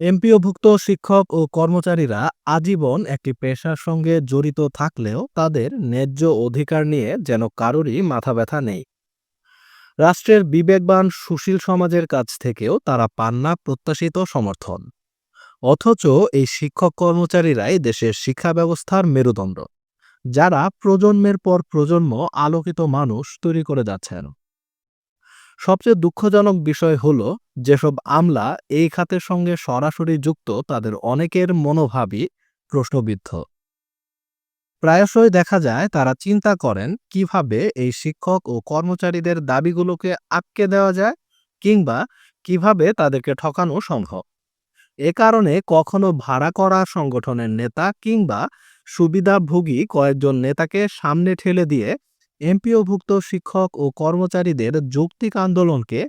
এমপিওভুক্ত শিক্ষক ও কর্মচারীরা আজীবন একটি পেশার সঙ্গে জড়িত থাকলেও তাদের ন্যায্য অধিকার নিয়ে যেন কারোরই মাথা ব্যথা নেই। রাষ্ট্রের বিবেকবান, সুশীল সমাজের কাছ থেকেও তারা পান না প্রত্যাশিত সমর্থন। অথচ এই শিক্ষক কর্মচারীরাই দেশের শিক্ষা ব্যবস্থার মেরুদণ্ড, যারা প্রজন্মের পর প্রজন্ম আলোকিত মানুষ তৈরি করে যাচ্ছেন। সবচেয়ে দুঃখজনক বিষয় হলো যেসব আমলা এই খাতের সঙ্গে সরাসরি যুক্ত তাদের অনেকের মনোভাবই প্রশ্নবিদ্ধ। প্রায়শই দেখা যায় তারা চিন্তা করেন কীভাবে এই শিক্ষক ও কর্মচারীদের দাবিগুলোকে আটকে দেওয়া যায় কিংবা কীভাবে তাদেরকে ঠকানো সম্ভব। এ কারণে কখনো ভাড়া করা সংগঠনের নেতা কিংবা সুবিধাভোগী কয়েকজন নেতাকে সামনে ঠেলে দিয়ে এমপিওভুক্ত শিক্ষক ও কর্মচারীদের যৌক্তিক আন্দোলনকে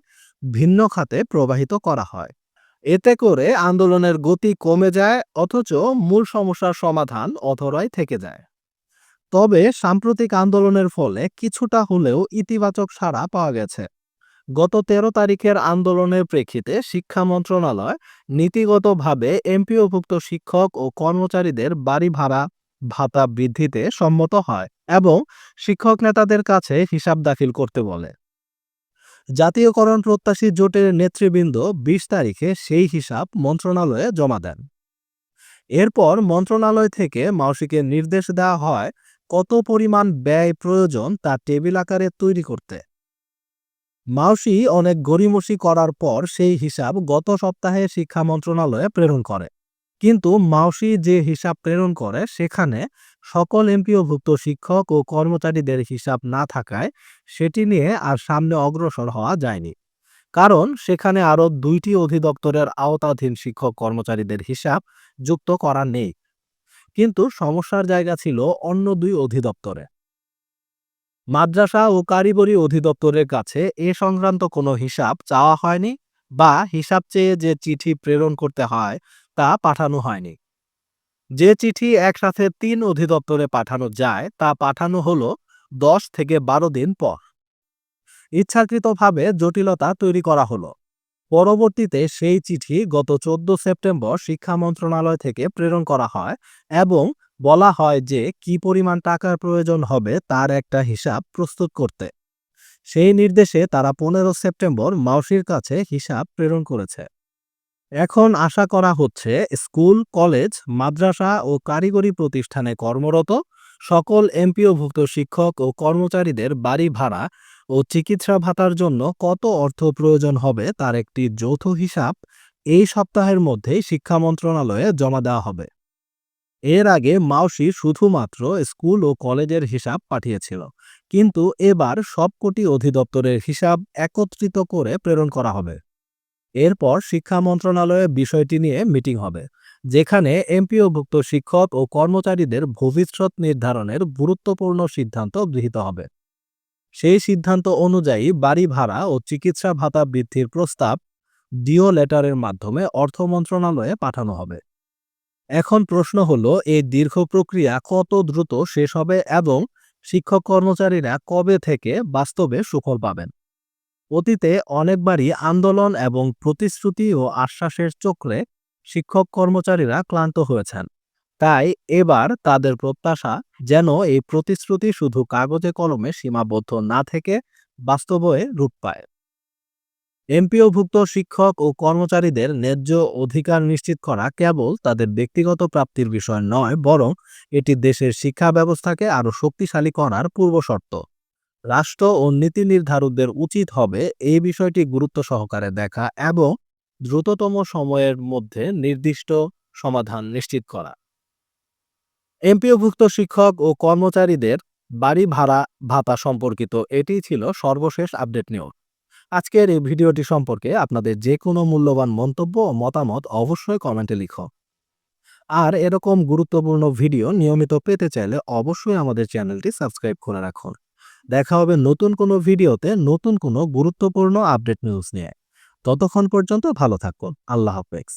ভিন্ন খাতে প্রবাহিত করা হয়। এতে করে আন্দোলনের গতি কমে যায়, অথচ মূল সমস্যার সমাধান অধরাই থেকে যায়। তবে সাম্প্রতিক আন্দোলনের ফলে কিছুটা হলেও ইতিবাচক সাড়া পাওয়া গেছে। গত তেরো তারিখের আন্দোলনের প্রেক্ষিতে শিক্ষা মন্ত্রণালয় নীতিগতভাবে এমপিওভুক্ত শিক্ষক ও কর্মচারীদের বাড়ি ভাড়া, ভাতা বৃদ্ধিতে সম্মত হয় এবং শিক্ষক নেতাদের কাছে হিসাব দাখিল করতে বলে। জাতীয়করণ প্রত্যাশী জোটের নেতৃবৃন্দ বিশ তারিখে সেই হিসাব মন্ত্রণালয়ে জমা দেন। এরপর মন্ত্রণালয় থেকে মাউসিকে নির্দেশ দেওয়া হয় কত পরিমাণ ব্যয় প্রয়োজন তা টেবিল আকারে তৈরি করতে। মাউসি অনেক গড়িমসি করার পর সেই হিসাব গত সপ্তাহে শিক্ষা মন্ত্রণালয়ে প্রেরণ করে। কিন্তু মাউসি যে হিসাব প্রেরণ করে সেখানে সকল এমপিওভুক্ত শিক্ষক ও কর্মচারীদের হিসাব না থাকায় সেটি নিয়ে আর সামনে অগ্রসর হওয়া যায়নি। কারণ সেখানে আরও দুইটি অধিদপ্তরের আওতাধীন শিক্ষক কর্মচারীদের হিসাব যুক্ত করা নেই। কিন্তু সমস্যার জায়গা ছিল অন্য দুই অধিদপ্তরে। মাদ্রাসা ও কারিগরি অধিদপ্তরের কাছে এ সংক্রান্ত কোনো হিসাব চাওয়া হয়নি বা হিসাব চেয়ে যে চিঠি প্রেরণ করতে হয় তা পাঠানো হয়নি। যে চিঠি একসাথে তিন অধিদপ্তরে পাঠানো যায়, তা পাঠানো হলো দশ থেকে বারো দিন পর। ইচ্ছাকৃতভাবে জটিলতা তৈরি করা হলো। পরবর্তীতে সেই চিঠি গত চোদ্দ সেপ্টেম্বর শিক্ষা মন্ত্রণালয় থেকে প্রেরণ করা হয় এবং বলা হয় যে কি পরিমাণ টাকার প্রয়োজন হবে তার একটা হিসাব প্রস্তুত করতে। সেই নির্দেশে তারা পনেরো সেপ্টেম্বর মাউসির কাছে হিসাব প্রেরণ করেছে। এখন আশা করা হচ্ছে স্কুল, কলেজ, মাদ্রাসা ও কারিগরি প্রতিষ্ঠানে কর্মরত সকল এমপিওভুক্ত শিক্ষক ও কর্মচারীদের বাড়ি ভাড়া ও চিকিৎসা ভাতার জন্য কত অর্থ প্রয়োজন হবে তার একটি যৌথ হিসাব এই সপ্তাহের মধ্যেই শিক্ষা মন্ত্রণালয়ে জমা দেওয়া হবে। এর আগে মাউসি শুধুমাত্র স্কুল ও কলেজের হিসাব পাঠিয়েছিল, কিন্তু এবার সবকটি অধিদপ্তরের হিসাব একত্রিত করে প্রেরণ করা হবে। এরপর শিক্ষা মন্ত্রণালয়ে বিষয়টি নিয়ে মিটিং হবে, যেখানে এমপিওভুক্ত শিক্ষক ও কর্মচারীদের ভবিষ্যৎ নির্ধারণের গুরুত্বপূর্ণ সিদ্ধান্ত গৃহীত হবে। সেই সিদ্ধান্ত অনুযায়ী বাড়ি ভাড়া ও চিকিৎসা ভাতা বৃদ্ধির প্রস্তাব ডিও লেটারের মাধ্যমে অর্থ মন্ত্রণালয়ে পাঠানো হবে। এখন প্রশ্ন হল, এই দীর্ঘ প্রক্রিয়া কত দ্রুত শেষ হবে এবং শিক্ষক কর্মচারীরা কবে থেকে বাস্তবে সুফল পাবেন? অতীতে অনেকবারই আন্দোলন এবং প্রতিশ্রুতি ও আশ্বাসের চক্রে শিক্ষক কর্মচারীরা ক্লান্ত হয়েছেন। তাই এবার তাদের প্রত্যাশা যেন এই প্রতিশ্রুতি শুধু কাগজে কলমে সীমাবদ্ধ না থেকে বাস্তবে রূপ পায়। এমপিওভুক্ত শিক্ষক ও কর্মচারীদের ন্যায্য অধিকার নিশ্চিত করা কেবল তাদের ব্যক্তিগত প্রাপ্তির বিষয় নয়, বরং এটি দেশের শিক্ষা ব্যবস্থাকে আরও শক্তিশালী করার পূর্বশর্ত। রাষ্ট্র ও নীতি নির্ধারকদের উচিত হবে এই বিষয়টি গুরুত্ব সহকারে দেখা এবং দ্রুততম সময়ের মধ্যে নির্দিষ্ট সমাধান নিশ্চিত করা। এমপিওভুক্ত শিক্ষক ও কর্মচারীদের বাড়ি ভাড়া ভাতা সম্পর্কিত এটি ছিল সর্বশেষ আপডেট নিউজ। আজকের এই ভিডিওটি সম্পর্কে আপনাদের যে কোনো মূল্যবান মন্তব্য ও মতামত অবশ্যই কমেন্টে লিখো। আর এরকম গুরুত্বপূর্ণ ভিডিও নিয়মিত পেতে চাইলে অবশ্যই আমাদের চ্যানেলটি সাবস্ক্রাইব করে রাখুন। দেখা হবে নতুন কোনো ভিডিওতে নতুন কোনো গুরুত্বপূর্ণ আপডেট নিউজ নিয়ে। ততক্ষণ পর্যন্ত ভালো থাকুন। আল্লাহ হাফেজ।